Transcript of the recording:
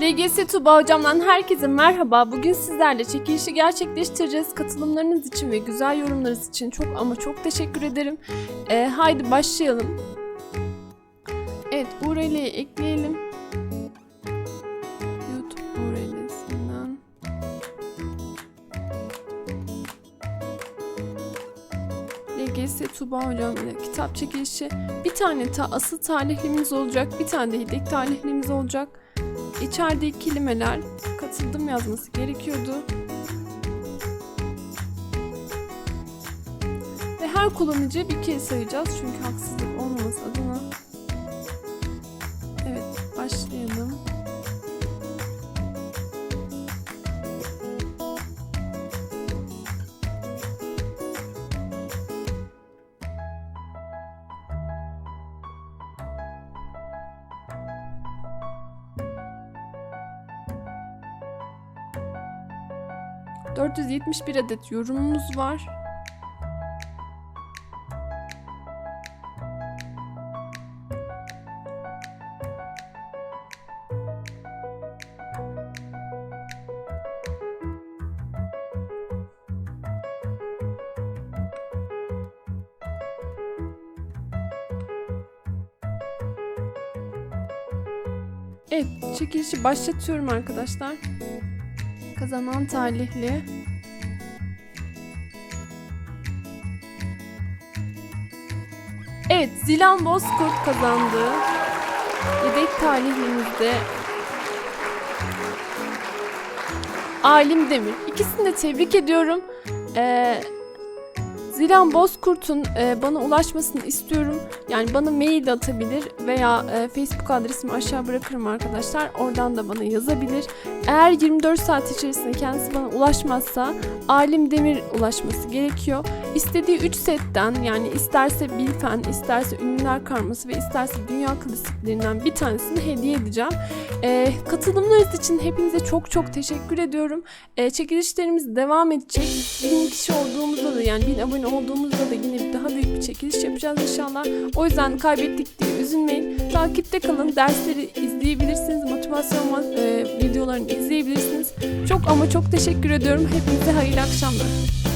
LGS Tuba hocamdan herkese merhaba. Bugün sizlerle çekilişi gerçekleştireceğiz. Katılımlarınız için ve güzel yorumlarınız için çok ama çok teşekkür ederim. Ee, haydi başlayalım. Evet URL'yi ekleyelim. YouTube URL'sinden. LGS Tuba hocam ile kitap çekilişi. Bir tane ta asıl talihlimiz olacak. Bir tane de yedek talihlimiz olacak. İçerideki kelimeler katıldım yazması gerekiyordu. Ve her kullanıcı bir kez sayacağız çünkü haksızlık olmaması adına. ...471 adet yorumumuz var. Evet, çekilişi başlatıyorum arkadaşlar. Kazanan talihli. Evet, Zilan Bozkurt kazandı. Yedek talihlimizde Alim Demir. İkisini de tebrik ediyorum. Ee, Zilan Bozkurt'un e, bana ulaşmasını istiyorum. Yani bana mail de atabilir veya e, Facebook adresimi aşağı bırakırım arkadaşlar. Oradan da bana yazabilir. Eğer 24 saat içerisinde kendisi bana ulaşmazsa Alim Demir ulaşması gerekiyor. İstediği 3 setten yani isterse Bilfen, isterse Ünlüler Karması ve isterse Dünya Klasiklerinden bir tanesini hediye edeceğim. E, katılımlarınız için hepinize çok çok teşekkür ediyorum. E, çekilişlerimiz devam edecek. Bin kişi olduğumuzda da yani bin abone olduğumuzda da yine daha büyük bir çekiliş yapacağız inşallah. O yüzden kaybettik diye üzülmeyin. Takipte kalın. Dersleri izleyebilirsiniz. Motivasyon e, videolarını izleyebilirsiniz. Çok ama çok teşekkür ediyorum. Hepinize hayırlı akşamlar.